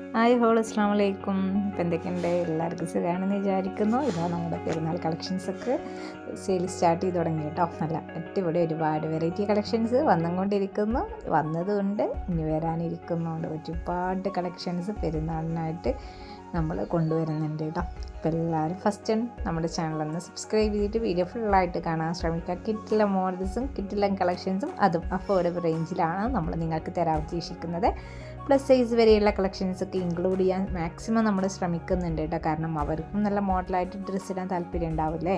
Hi whole അസ്സാം വലൈക്കും ഇപ്പം എന്തൊക്കെയുണ്ട്? എല്ലാവർക്കും സുഖമാണെന്ന് വിചാരിക്കുന്നു. ഇതാ നമ്മുടെ പെരുന്നാൾ കളക്ഷൻസൊക്കെ സെയിൽ സ്റ്റാർട്ട് ചെയ്ത് തുടങ്ങി കേട്ടോ. നല്ല അടിപൊളി ഒരുപാട് വെറൈറ്റി കളക്ഷൻസ് വന്നുകൊണ്ടിരിക്കുന്നു. വന്നതുകൊണ്ട് ഇനി വരാനിരിക്കുന്നുണ്ട്. ഒരുപാട് കളക്ഷൻസ് പെരുന്നാളിനായിട്ട് നമ്മൾ കൊണ്ടുവരുന്നുണ്ട് കേട്ടോ. അപ്പോൾ എല്ലാവരും ഫസ്റ്റ് നമ്മുടെ ചാനലൊന്ന് സബ്സ്ക്രൈബ് ചെയ്തിട്ട് വീഡിയോ ഫുള്ളായിട്ട് കാണാൻ ശ്രമിക്കുക. കിറ്റിലെ മോഡൽസും കിറ്റിലെ കളക്ഷൻസും അതും അഫോർഡബിൾ റേഞ്ചിലാണ് നമ്മൾ നിങ്ങൾക്ക് തരാൻ ഉദ്ദേശിക്കുന്നത്. പ്ലസ് സൈസ് വരെയുള്ള കളക്ഷൻസ് ഒക്കെ ഇൻക്ലൂഡ് ചെയ്യാൻ മാക്സിമം നമ്മൾ ശ്രമിക്കുന്നുണ്ട് കേട്ടോ കാരണം അവർക്കും നല്ല മോഡലായിട്ട് ഡ്രസ്സ് ഇടാൻ താല്പര്യം ഉണ്ടാവില്ലേ?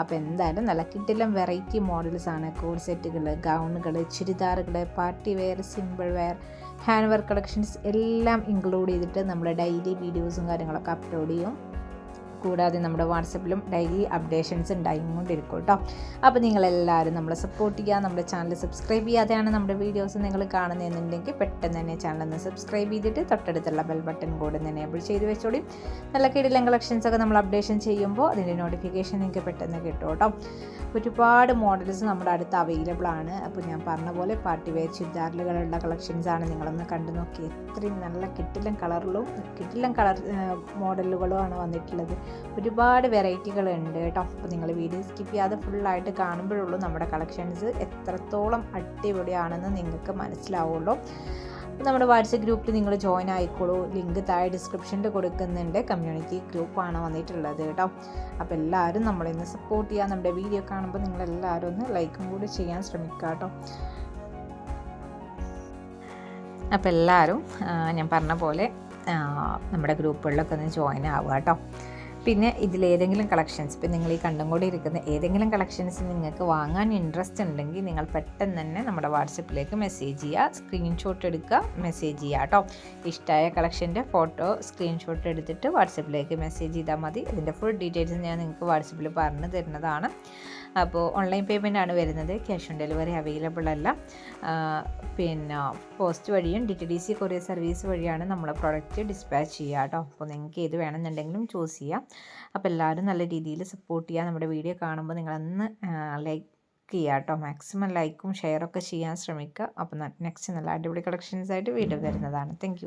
അപ്പോൾ എന്തായാലും നല്ല കിട്ടിലും വെറൈറ്റി മോഡൽസ് ആണ്. കോഡ് സെറ്റുകൾ ഗൗണുകൾ ചുരിദാറുകൾ party wear simple wear hand work collections എല്ലാം ഇൻക്ലൂഡ് ചെയ്തിട്ട് നമ്മൾ ഡെയിലി വീഡിയോസും കാര്യങ്ങളൊക്കെ അപ്ലോഡ് ചെയ്യും. കൂടാതെ നമ്മുടെ വാട്സപ്പിലും ഡെയിലി അപ്ഡേഷൻസ് ഉണ്ടായിക്കൊണ്ടിരിക്കും കേട്ടോ. അപ്പോൾ നിങ്ങളെല്ലാവരും നമ്മളെ സപ്പോർട്ട് ചെയ്യുക നമ്മുടെ ചാനൽ സബ്സ്ക്രൈബ് ചെയ്യാതെയാണ് നമ്മുടെ വീഡിയോസ് നിങ്ങൾ കാണുന്നതെന്നുണ്ടെങ്കിൽ പെട്ടെന്ന് തന്നെ ചാനൽ ഒന്ന് സബ്സ്ക്രൈബ് ചെയ്തിട്ട് തൊട്ടടുത്തുള്ള ബെൽ ബട്ടൺ കൂടെ എനേബിൾ ചെയ്ത് വെച്ചോളി. നല്ല കിടിലൻ കളക്ഷൻസ് ഒക്കെ നമ്മൾ അപ്ഡേഷൻ ചെയ്യുമ്പോൾ അതിന്റെ നോട്ടിഫിക്കേഷൻ നിങ്ങൾക്ക് പെട്ടെന്ന് കിട്ടും കേട്ടോ. ഒരുപാട് മോഡൽസ് നമ്മുടെ അടുത്ത് അവൈലബിൾ ആണ്. അപ്പോൾ ഞാൻ പറഞ്ഞ പോലെ പാർട്ടി വെയർ ചുരിദാറിലുകളുള്ള കളക്ഷൻസ് ആണ് നിങ്ങളൊന്ന് കണ്ടു നോക്കി. എത്രയും നല്ല കിട്ടിലും കളറിലും കിട്ടിലും കളർ മോഡലുകളുമാണ് വന്നിട്ടുള്ളത്. ഒരുപാട് വെറൈറ്റികളുണ്ട് കേട്ടോ. അപ്പോൾ നിങ്ങൾ വീഡിയോ സ്കിപ്പ് ചെയ്യാതെ ഫുള്ളായിട്ട് കാണുമ്പോഴുള്ളൂ നമ്മുടെ കളക്ഷൻസ്. എത്രത്തോളം അടിപൊളിയാണെന്ന് നിങ്ങൾക്ക് മനസ്സിലാവുള്ളൂ. നമ്മുടെ വാട്സപ്പ് ഗ്രൂപ്പിൽ നിങ്ങൾ ജോയിൻ ആയിക്കോളൂ. ലിങ്ക് താഴെ ഡിസ്ക്രിപ്ഷനിൽ കൊടുക്കുന്നുണ്ട്. കമ്മ്യൂണിറ്റി ഗ്രൂപ്പാണ് വന്നിട്ടുള്ളത് കേട്ടോ. അപ്പോൾ എല്ലാവരും നമ്മളിന്ന് സപ്പോർട്ട് ചെയ്യാൻ നമ്മുടെ വീഡിയോ കാണുമ്പോൾ നിങ്ങളെല്ലാവരും ഒന്ന് ലൈക്കും കൂടി ചെയ്യാൻ ശ്രമിക്കുക കേട്ടോ. അപ്പോൾ എല്ലാവരും ഞാൻ പറഞ്ഞ പോലെ നമ്മുടെ ഗ്രൂപ്പുകളിലൊക്കെ ഒന്ന് ജോയിൻ ആവുക കേട്ടോ. പിന്നെ ഇതിലേതെങ്കിലും കളക്ഷൻസ് ഇപ്പം നിങ്ങൾ ഈ കണ്ടും കൂടി ഇരിക്കുന്ന ഏതെങ്കിലും കളക്ഷൻസ് നിങ്ങൾക്ക് വാങ്ങാൻ ഇൻട്രസ്റ്റ് ഉണ്ടെങ്കിൽ നിങ്ങൾ പെട്ടെന്ന് തന്നെ നമ്മുടെ വാട്സപ്പിലേക്ക് മെസ്സേജ് ചെയ്യുക സ്ക്രീൻഷോട്ട് എടുക്കുക മെസ്സേജ് ചെയ്യുക കേട്ടോ. ഇഷ്ടമായ കളക്ഷന്റെ ഫോട്ടോ സ്ക്രീൻഷോട്ട് എടുത്തിട്ട് വാട്സപ്പിലേക്ക് മെസ്സേജ് ചെയ്താൽ മതി. അതിന്റെ ഫുൾ ഡീറ്റെയിൽസ് ഞാൻ നിങ്ങൾക്ക് വാട്സപ്പിൽ പറഞ്ഞു തരുന്നതാണ്. അപ്പോൾ ഓൺലൈൻ പേയ്മെന്റ് ആണ് വരുന്നത്. ക്യാഷ് ഓൺ ഡെലിവറി അവൈലബിൾ അല്ല. പിന്നെ പോസ്റ്റ് വഴിയും D T D C courier service വഴിയാണ് നമ്മളെ പ്രോഡക്റ്റ് ഡിസ്പാച്ച് ചെയ്യുക കേട്ടോ. അപ്പോൾ നിങ്ങൾക്ക് ഏത് വേണമെന്നുണ്ടെങ്കിലും ചൂസ് ചെയ്യാം. അപ്പോൾ എല്ലാവരും നല്ല രീതിയിൽ സപ്പോർട്ട് ചെയ്യുക നമ്മുടെ വീഡിയോ കാണുമ്പോൾ നിങ്ങളൊന്ന് ലൈക്ക് ചെയ്യുക കേട്ടോ. മാക്സിമം ലൈക്കും ഷെയറൊക്കെ ചെയ്യാൻ ശ്രമിക്കുക. അപ്പോൾ നെക്സ്റ്റ് നല്ല അടിപൊളി കളക്ഷൻസ് ആയിട്ട് വീഡിയോ വരുന്നതാണ്. താങ്ക്